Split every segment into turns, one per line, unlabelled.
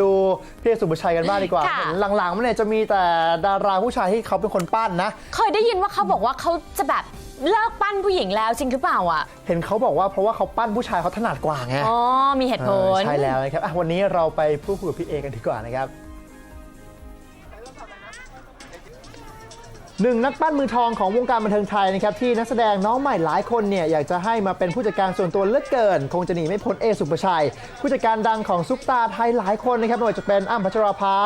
ดูพี่เอสุภาชัยกันบ้างดีกว่า
ค่ะ
เห็นหลังๆมันเนี่ยจะมีแต่ดาราผู้ชายที่เขาเป็นคนปั้นนะ
เคยได้ยินว่าเขาบอกว่าเขาจะแบบเลิกปั้นผู้หญิงแล้วจริงหรือเปล่าอะ
เห็นเขาบอกว่าเพราะว่าเขาปั้นผู้ชายเขาถนัดกว่าไง
อ๋อ มีเหตุผ
เออ
ล
ใช่แล้วนะครับอะวันนี้เราไปพูดคุยกับพี่เอกันดีกว่านะครับ หนึ่งนักปั้นมือทองของวงการบันเทิงไทยนะครับที่นักแสดงน้องใหม่หลายคนเนี่ยอยากจะให้มาเป็นผู้จัดการส่วนตัวเลือกเกิน คงจะหนีไม่พ้นเอสุปชัย ผู้จัดการดังของซุปตาไทยหลายคนนะครับไม่ว่าจะเป็นอ้ำพัชราภา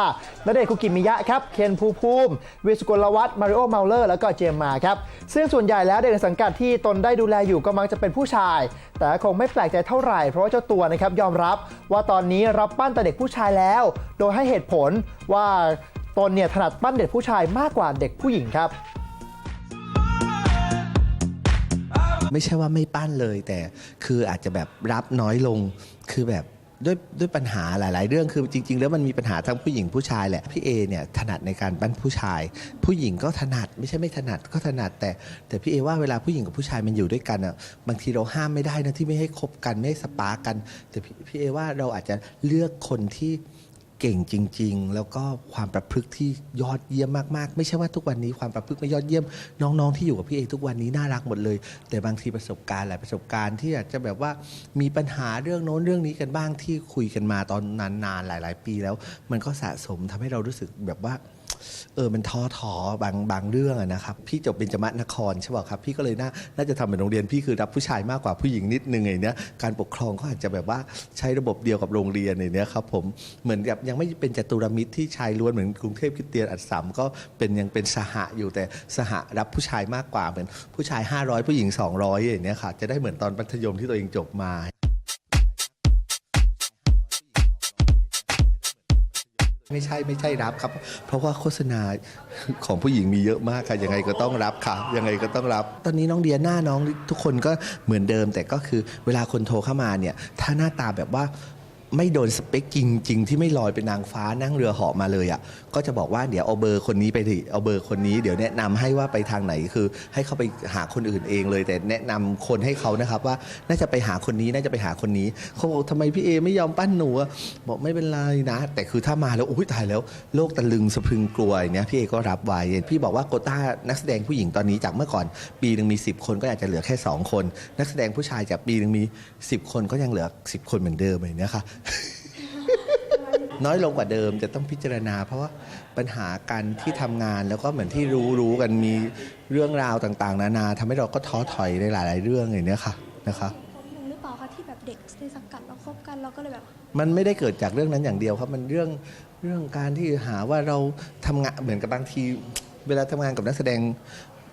ณเดชคุกิมิยะครับเคนภูภูมิวิสุกลวัฒน์มาริโอเมาเลอร์แล้วก็เจมมาครับซึ่งส่วนใหญ่แล้วเด็กในสังกัดที่ตนได้ดูแลอยู่ก็มักจะเป็นผู้ชาย แต่คงไม่แปลกใจเท่าไหร่เพราะว่าเจ้าตัวนะครับยอมรับว่าตอนนี้รับปั้นแต่เด็กผู้ชายแล้ว โดยให้เหตุผลว่า ตนเนี่ยถนัดปั้นเด็กผู้ชายมากกว่าเด็กผู้หญิงครับ
ไม่ใช่ว่าไม่ปั้นเลยแต่คืออาจจะแบบรับน้อยลงคือแบบด้วยด้วยปัญหาหลาย ๆ เรื่องคือจริง ๆ แล้วมันมีปัญหาทั้งผู้หญิงผู้ชายแหละพี่เอเนี่ยถนัดในการปั้นผู้ชาย ผู้หญิงก็ถนัดไม่ใช่ไม่ถนัดก็ถนัดแต่ แต่พี่เอว่าเวลาผู้หญิงกับผู้ชายมันอยู่ด้วยกันอะบางทีเราห้ามไม่ได้นะที่ไม่ให้คบกันไม่ให้สปาร์กกัน แต่พี่พี่เอว่าเราอาจจะเลือกคนที่ เก่งจริง ๆ แล้วก็ความประพฤติที่ยอดเยี่ยมมากๆ ไม่ใช่ว่าทุกวันนี้ความประพฤติไม่ยอดเยี่ยม น้องๆที่อยู่กับพี่เอทุกวันนี้น่ารักหมดเลย แต่บางทีประสบการณ์หลายประสบการณ์ที่อาจจะแบบว่ามีปัญหาเรื่องโน้นเรื่องนี้กันบ้างที่คุยกันมาตอนนานๆหลาย ๆ ปีแล้ว มันก็สะสมทำให้เรารู้สึกแบบว่า เออมันท้อถอบางบางเรื่องนะครับพี่จบเป็นจมะนครใช่ป่ะครับพี่ก็เลยน่าน่าจะทำเป็นโรงเรียนพี่คือรับผู้ชายมากกว่าผู้หญิงนิดนึงไงเนี้ยการปกครองก็อาจจะแบบว่าใช้ระบบเดียวกับโรงเรียนอย่างเนี้ยครับผมเหมือนกับยังไม่เป็นจตุรมิตรที่ชายล้วนเหมือนกรุงเทพคริสเตียนอัดสัมก็เป็นยังเป็นสหะอยู่แต่สหะรับผู้ชายมากกว่าเหมือนผู้ชาย 500 ผู้หญิง 200อย่างเนี้ยค่ะจะได้เหมือนตอนมัธยมที่ตัวเองจบมา ไม่ใช่ไม่ใช่รับครับ เพราะว่าโฆษณาของผู้หญิงมีเยอะมากค่ะยังไงก็ต้องรับค่ะยังไงก็ต้องรับ ตอนนี้น้องเดียหน้าน้องทุกคนก็เหมือนเดิม แต่ก็คือเวลาคนโทรเข้ามาเนี่ยถ้าหน้าตาแบบว่า ไม่โดนสเปคจริง ๆ ที่ไม่ลอยเป็นนางฟ้านั่งเรือเหาะมาเลยอะก็จะบอกว่าเดี๋ยวเอาเบอร์คนนี้ไปดิเอาเบอร์คนนี้เดี๋ยวแนะนำให้ว่าไปทางไหนคือ ให้เขาไปหาคนอื่นเองเลย แต่แนะนำคนให้เขานะครับว่าน่าจะไปหาคนนี้น่าจะไปหาคนนี้เขาบอกทำไมพี่เอไม่ยอมปั้นหนูอะบอกไม่เป็นไรนะ แต่คือถ้ามาแล้วโอ้ยตายแล้ว โลกตะลึงสะพรึงกลัวอย่างเนี้ยพี่เอก็รับไว้พี่บอกว่าโควต้านักแสดงผู้หญิงตอนนี้จากเมื่อก่อนปีหนึ่งมี 10 คนก็อาจจะเหลือแค่ 2 คน นักแสดงผู้ชายจากปีหนึ่งมี 10 คนก็ยังเหลือ 10 คนเหมือนเดิมอย่างนี้ค่ะน้อยลงกว่าเดิมจะต้องพิจารณา เพราะว่าปัญหาการที่ทำงานแล้วก็เหมือนที่รู้รู้กันมีเรื่องราวต่างๆ นานาทำให้เราก็ท้อถอยในหลาย ๆ เรื่องอย่างเนี้ยค่ะนะคะ
ผมหนึ่งหรือเปล่าคะที่แบบเด็กในสังกัดเราคบกันเราก็เลยแบบ
มันไม่ได้เกิดจากเรื่องนั้นอย่างเดียวครับมันเรื่องเรื่องการที่หาว่าเราทำงานเหมือนกับบางที เวลาทำงานกับนักแสดง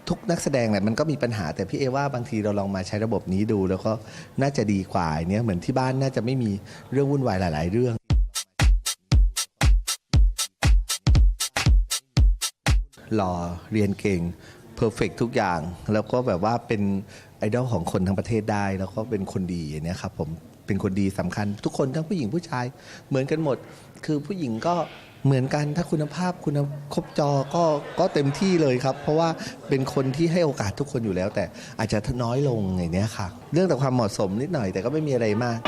ทุกนักแสดงเนี่ยมันก็มีปัญหาแต่พี่เอว่าบางทีเราลองมาใช้ระบบนี้ดู แล้วก็น่าจะดีกว่าเนี้ยเหมือนที่บ้านน่าจะไม่มีเรื่องวุ่นวายหลาย ๆ เรื่อง หล่อเรียนเก่งเพอร์เฟกทุกอย่าง แล้วก็แบบว่าเป็นไอดอลของคนทั้งประเทศได้ แล้วก็เป็นคนดีอย่างเนี้ยครับผมเป็นคนดีสำคัญ ทุกคนทั้งผู้หญิงผู้ชายเหมือนกันหมด คือผู้หญิงก็ เหมือนกันถ้าคุณภาพคุณครบจอก็ก็เต็มที่เลยครับ เพราะว่าเป็นคนที่ให้โอกาสทุกคนอยู่แล้ว แต่อาจจะน้อยลงอย่างเนี้ยค่ะ เรื่องแต่ความเหมาะสมนิดหน่อยแต่ก็ไม่มีอะไรมาก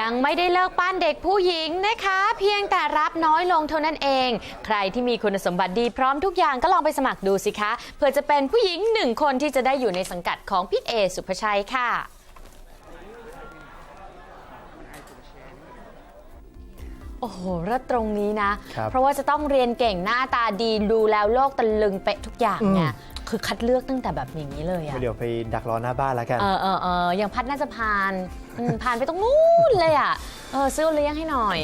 ยังไม่ได้เลิกปั้นเด็กผู้หญิงนะคะ เพียงแต่รับน้อยลงเท่านั้นเอง ใครที่มีคุณสมบัติดีพร้อมทุกอย่างก็ลองไปสมัครดูสิคะเพื่อจะเป็นผู้หญิงหนึ่งคนที่จะได้อยู่ในสังกัดของพี่เอสุภชัยค่ะ โอ้โหแล้วตรงนี้นะ
ครับ
เพราะว่าจะต้องเรียนเก่งหน้าตาดีดูแล้วโลกตะลึงเป๊ะทุกอย่างเนี่ยคือคัดเลือกตั้งแต่แบบอย่างนี้เลยอะ
เดี๋ยวไปดักรอหน้าบ้านแล้วกัน
เออเออเออยังพัดน่าจะพานอืมพานไปตรงนู้นเลยอะเออซื้อเลี้ยงให้หน่อย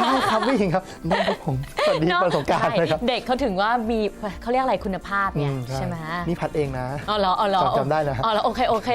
ได้ครับพี่หญิงครับได้ครับผมสวัสดี
เนอะ
ประสบการณ์
ใช่
นะครับ
เด็กเขาถึงว่ามีเขาเรียกอะไรคุณภาพเนี่ย
อื
ใช่ไหม
นี่พัดเองนะ
อ๋อเหรออ๋อเหรอ
จำจำได้นะ
อ๋อเหรอโอเคโอเค